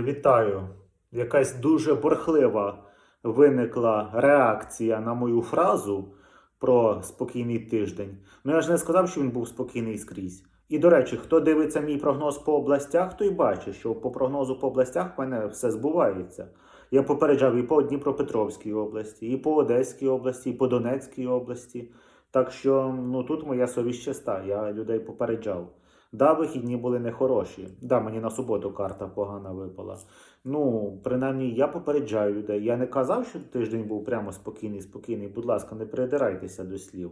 Вітаю! Якась дуже бурхлива виникла реакція на мою фразу про спокійний тиждень. Ну я ж не сказав, що він був спокійний скрізь. І до речі, хто дивиться мій прогноз по областях, той бачить, що по прогнозу по областях в мене все збувається. Я попереджав і по Дніпропетровській області, і по Одеській області, і по Донецькій області. Так що ну тут моя совість чиста, я людей попереджав. Да, вихідні були нехороші. Да, мені на суботу карта погана випала. Ну, принаймні, я попереджаю людей. Я не казав, що тиждень був прямо спокійний, спокійний. Будь ласка, не придирайтеся до слів.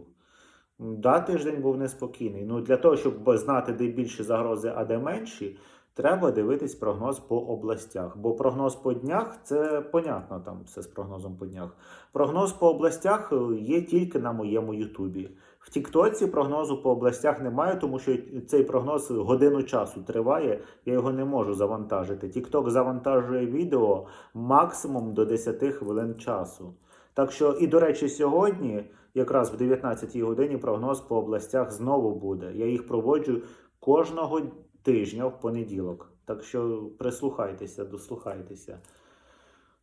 Да, тиждень був неспокійний. Ну, для того, щоб знати, де більші загрози, а де менші, треба дивитись прогноз по областях. Бо прогноз по днях це понятно там все з прогнозом по днях. Прогноз по областях е, є тільки на моєму Ютубі. В Тіктоці прогнозу по областях немає, тому що цей прогноз годину часу триває. Я його не можу завантажити. Тікток завантажує відео максимум до 10 хвилин часу. Так що, і до речі, сьогодні, якраз в 19 годині, прогноз по областях знову буде. Я їх проводжу кожного тижня в понеділок. Так що прислухайтеся, дослухайтеся.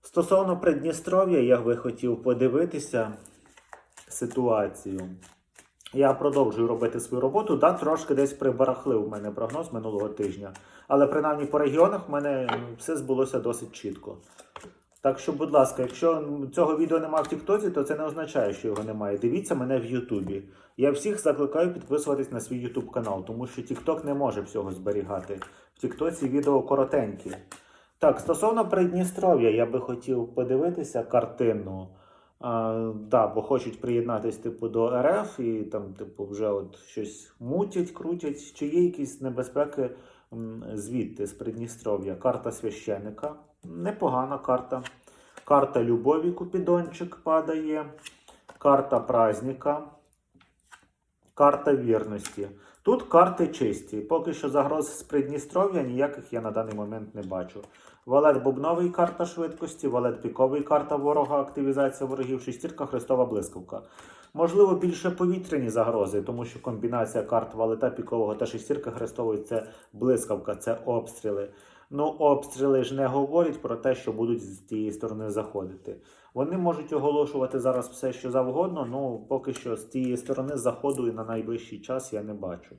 Стосовно Придністров'я, я би хотів подивитися ситуацію. Я продовжую робити свою роботу. Да, трошки десь прибарахлив у мене прогноз минулого тижня. Але принаймні по регіонах в мене все збулося досить чітко. Так що, будь ласка, якщо цього відео немає в Тіктоці, то це не означає, що його немає. Дивіться мене в Ютубі. Я всіх закликаю підписуватись на свій Ютуб канал, тому що Тікток не може всього зберігати. В Тіктоці відео коротенькі. Так, стосовно Придністров'я, я би хотів подивитися картину. А, да, бо хочуть приєднатись типу до РФ і там, типу, вже от щось мутять, крутять. Чи є якісь небезпеки звідти з Придністров'я? Карта священика. Непогана карта. Карта любові Купідончик падає. Карта праздника. Карта вірності. Тут карти чисті. Поки що загроз з Придністров'я ніяких я на даний момент не бачу. Валет бубновий карта швидкості, валет піковий карта ворога, активізація ворогів, шестірка, хрестова блискавка. Можливо, більше повітряні загрози, тому що комбінація карт валета пікового та шестірка хрестової це блискавка, це обстріли. Ну, обстріли ж не говорять про те, що будуть з тієї сторони заходити. Вони можуть оголошувати зараз все, що завгодно, ну поки що з тієї сторони заходу і на найближчий час я не бачу.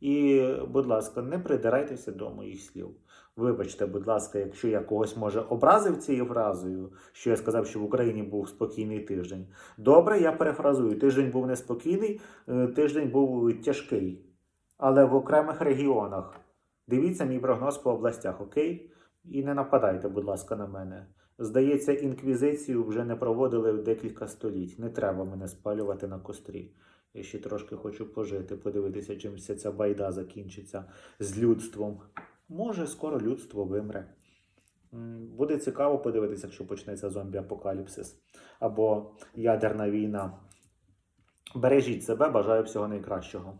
І, будь ласка, не придирайтеся до моїх слів. Вибачте, будь ласка, якщо я когось може образив цією фразою, що я сказав, що в Україні був спокійний тиждень. Добре, я перефразую. Тиждень був неспокійний, е, тиждень був тяжкий, але в окремих регіонах. Дивіться мій прогноз по областях, окей? І не нападайте, будь ласка, на мене. Здається, інквізицію вже не проводили в декілька століть. Не треба мене спалювати на кострі. Я ще трошки хочу пожити, подивитися, чим вся ця байда закінчиться з людством. Може, скоро людство вимре. Буде цікаво подивитися, якщо почнеться зомбі-апокаліпсис або ядерна війна. Бережіть себе, бажаю всього найкращого.